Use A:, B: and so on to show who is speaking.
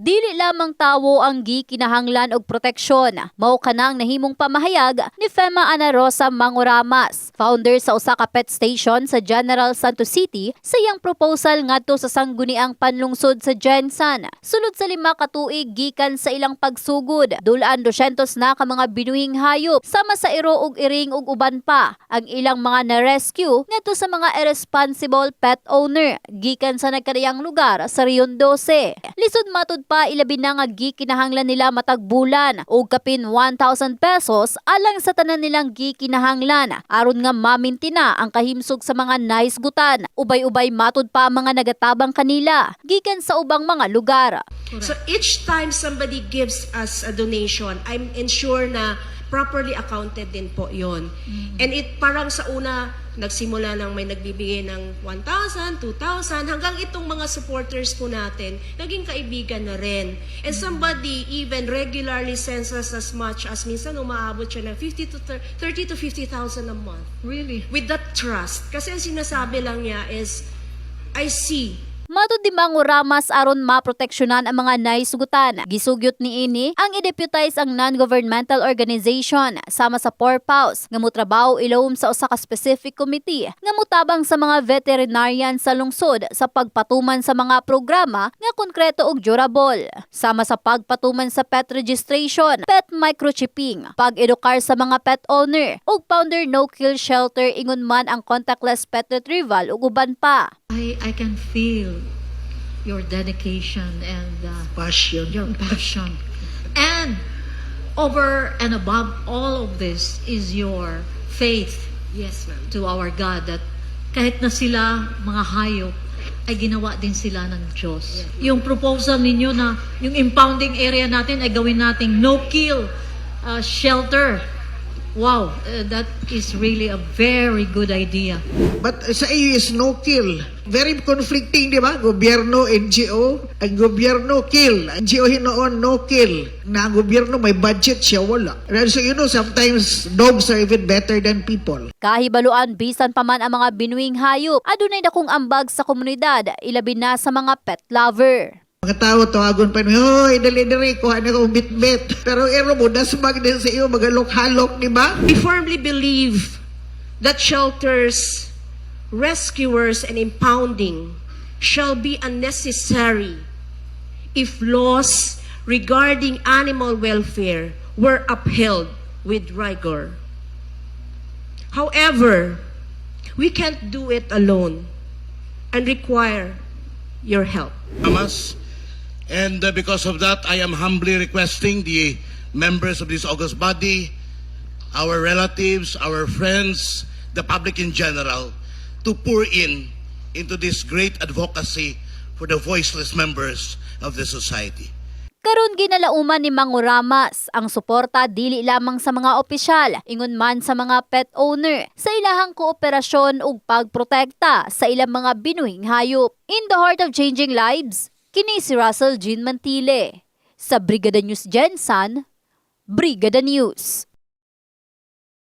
A: Dili lamang tawo ang gikinahanglan og proteksyon. Mao kanang nahimong pamahayag ni Fema Ana Rosa Mangoramas, founder sa usa ka pet station sa General Santos City, sa iyang proposal ngadto sa sangguniang panlungsod sa Jensan. Sulod sa lima ka tuig gikan sa ilang pagsugod, dulaan 200 na ka mga binuhing hayop sama sa iro ug iring ug uban pa ang ilang mga na-rescue ngadto sa mga irresponsible pet owner gikan sa nagkadayang lugar sa Rion 12. Lisod matud pa ilabi na nga gikinahanglan nila matag bulan og kapin 1,000 pesos alang sa tanan nilang gikinahanglan aron nga mamintina ang kahimsog sa mga naisgutan. Ubay-ubay matud pa ang mga nagatabang kanila gikan sa ubang mga lugar.
B: So each time somebody gives us a donation, I'm ensure na properly accounted din po yon. And it parang sa una, nagsimula nang may nagbibigay ng 1,000, 2,000, hanggang itong mga supporters po natin, naging kaibigan na rin. And somebody even regularly sends us as much as minsan umaabot siya ng 50 to thir- 30 to 50,000 a month.
C: Really?
B: With that trust. Kasi ang sinasabi lang niya is, I see
A: Matud di manguramas aron maproteksyonan ang mga naisugutan. Gisugyot ni ini ang i-deputize ang non-governmental organization sama sa Porpaus nga motrabaho ilawom sa usa ka specific committee nga motabang sa mga veterinarian sa lungsod sa pagpatuman sa mga programa nga konkreto ug durable. Sama sa pagpatuman sa pet registration, pet microchipping, pag-edukar sa mga pet owner ug founder no-kill shelter ingon man ang contactless pet retrieval ug uban pa.
C: I, can feel your dedication and uh,
D: passion.
C: your passion. And over and above all of this is your faith
B: Yes, ma'am.
C: to our God that kahit na sila mga hayop, ay ginawa din sila ng Diyos. Yung proposal ninyo na yung impounding area natin ay gawin nating no-kill uh, shelter. Wow, uh, that is really a very good idea.
D: But uh, sa iyo is no kill. Very conflicting, di ba? Gobyerno, NGO. Ang gobyerno, kill. Ang NGO hinoon, no kill. Na ang gobyerno may budget siya, wala. And so you know, sometimes dogs are even better than people.
A: Kahibaluan bisan pa man ang mga binuing hayop, adunay dakong ambag sa komunidad, ilabi na sa mga pet lover.
D: Mga tao, tawagon pa niyo, Hoy, dali-dali, kuha na ko bit-bit. Pero ero mo, dasmag din sa iyo, magalok-halok, di ba?
B: We firmly believe that shelters, rescuers, and impounding shall be unnecessary if laws regarding animal welfare were upheld with rigor. However, we can't do it alone and require your help.
E: Hamas. And uh, because of that, I am humbly requesting the members of this august body, our relatives, our friends, the public in general, to pour in into this great advocacy for the voiceless members of the society.
A: Karon ginalauman ni Manguramas ang suporta dili lamang sa mga opisyal, ingon man sa mga pet owner sa ilahang kooperasyon ug pagprotekta sa ilang mga binuhing hayop. In the heart of changing lives, kini si Russell Jean Mantile sa Brigada News Gensan, Brigada News.